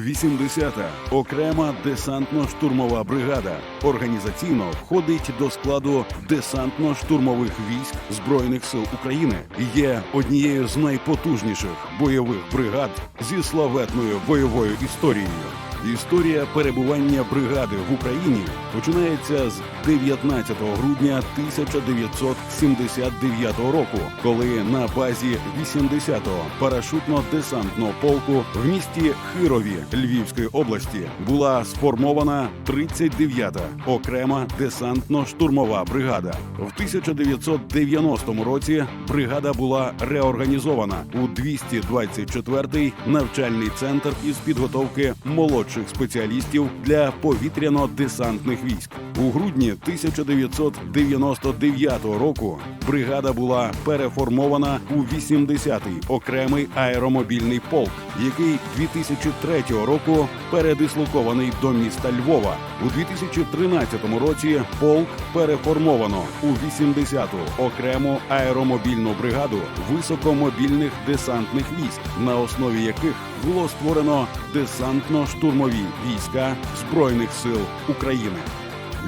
80-та окрема десантно-штурмова бригада організаційно входить до складу десантно-штурмових військ Збройних сил України. Є однією з найпотужніших бойових бригад зі славетною бойовою історією. Історія перебування бригади в Україні починається з 19 грудня 1979 року, коли на базі 80-го парашутно-десантного полку в місті Хирові Львівської області була сформована 39-та окрема десантно-штурмова бригада. В 1990 році бригада була реорганізована у 224-й навчальний центр із підготовки молодших спеціалістів для повітряно-десантних військ. У грудні 1999 року бригада була переформована у 80-й окремий аеромобільний полк, який 2003 року передислокований до міста Львова. У 2013 році полк переформовано у 80-ту окрему аеромобільну бригаду високомобільних десантних військ, на основі яких було створено десантно-штурмові війська Збройних сил України.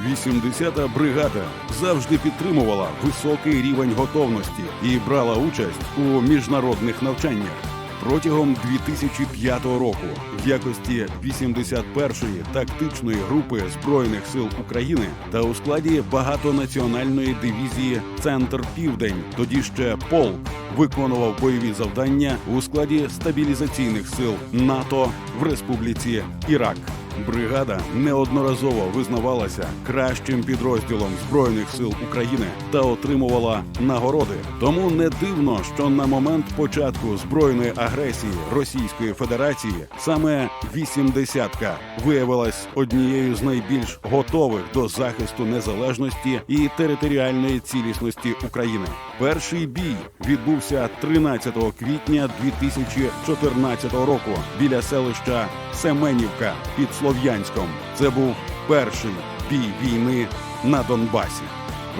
80-та бригада завжди підтримувала високий рівень готовності і брала участь у міжнародних навчаннях. Протягом 2005 року в якості 81-ї тактичної групи збройних сил України та у складі багатонаціональної дивізії Центр Південь, тоді ще полк виконував бойові завдання у складі стабілізаційних сил НАТО в Республіці Ірак. Бригада неодноразово визнавалася кращим підрозділом збройних сил України та отримувала нагороди. Тому не дивно, що на момент початку збройної агресії Російської Федерації саме 80-ка виявилась однією з найбільш готових до захисту незалежності і територіальної цілісності України. Перший бій відбувся 13 квітня 2014 року біля селища Семенівка під Слов'янськом. Це був перший бій війни на Донбасі.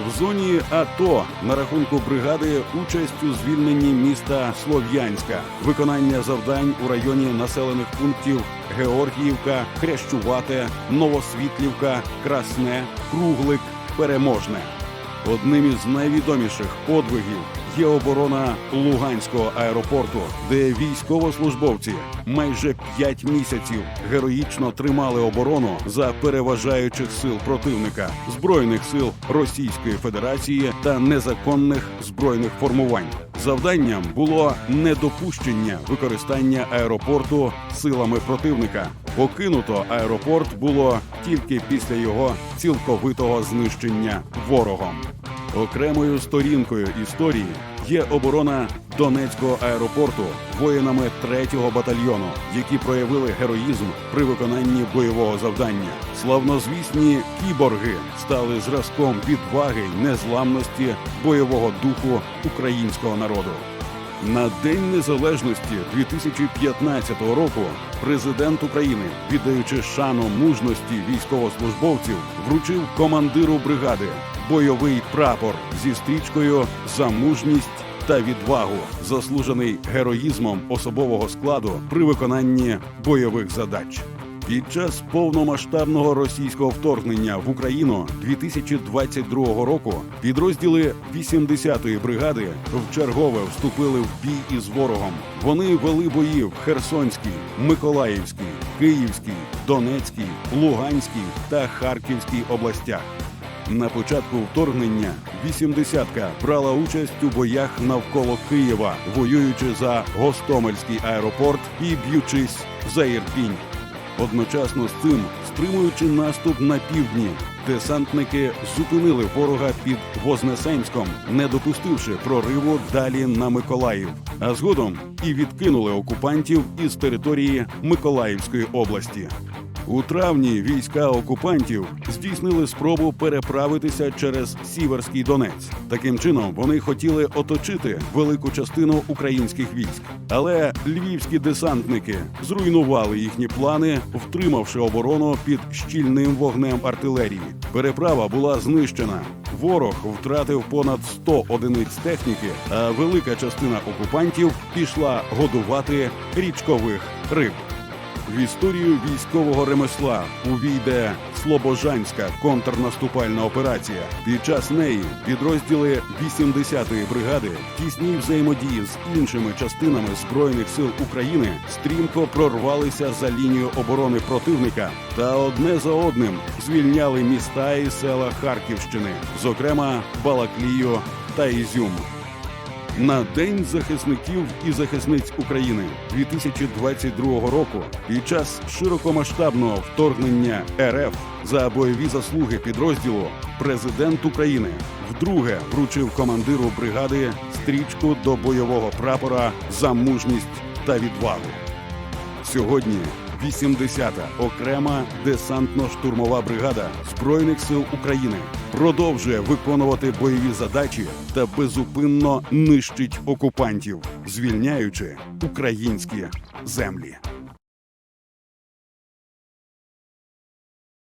В зоні АТО на рахунку бригади участь у звільненні міста Слов'янська, виконання завдань у районі населених пунктів Георгіївка, Хрящувате, Новосвітлівка, Красне, Круглик, Переможне. Одним із найвідоміших подвигів є оборона Луганського аеропорту, де військовослужбовці майже п'ять місяців героїчно тримали оборону за переважаючих сил противника збройних сил Російської Федерації та незаконних збройних формувань. Завданням було недопущення використання аеропорту силами противника. Покинуто аеропорт було тільки після його цілковитого знищення ворогом. Окремою сторінкою історії є оборона Донецького аеропорту воїнами 3-го батальйону, які проявили героїзм при виконанні бойового завдання. Славнозвісні кіборги стали зразком відваги незламності бойового духу українського народу. На День Незалежності 2015 року президент України, віддаючи шану мужності військовослужбовців, вручив командиру бригади бойовий прапор зі стрічкою за мужність та відвагу, заслужений героїзмом особового складу при виконанні бойових задач. Під час повномасштабного російського вторгнення в Україну 2022 року підрозділи 80-ї бригади вчергове вступили в бій із ворогом. Вони вели бої в Херсонській, Миколаївській, Київській, Донецькій, Луганській та Харківській областях. На початку вторгнення 80-ка брала участь у боях навколо Києва, воюючи за Гостомельський аеропорт і б'ючись за Ірпінь. Одночасно з цим, стримуючи наступ на півдні, десантники зупинили ворога під Вознесенськом, не допустивши прориву далі на Миколаїв, а згодом і відкинули окупантів із території Миколаївської області. У травні війська окупантів здійснили спробу переправитися через Сіверський Донець. Таким чином вони хотіли оточити велику частину українських військ, але львівські десантники зруйнували їхні плани, втримавши оборону під щільним вогнем артилерії. Переправа була знищена. Ворог втратив понад 100 одиниць техніки, а велика частина окупантів пішла годувати річкових риб. В історію військового ремесла увійде Слобожанська контрнаступальна операція. Під час неї підрозділи 80-ї бригади в тісній взаємодії з іншими частинами збройних сил України стрімко прорвалися за лінію оборони противника та одне за одним звільняли міста і села Харківщини, зокрема Балаклію та Ізюм. На День захисників і захисниць України 2022 року під час широкомасштабного вторгнення РФ за бойові заслуги підрозділу президент України вдруге вручив командиру бригади стрічку до бойового прапора за мужність та відвагу. Сьогодні 80-та окрема десантно-штурмова бригада Збройних сил України продовжує виконувати бойові задачі та безупинно нищить окупантів, звільняючи українські землі.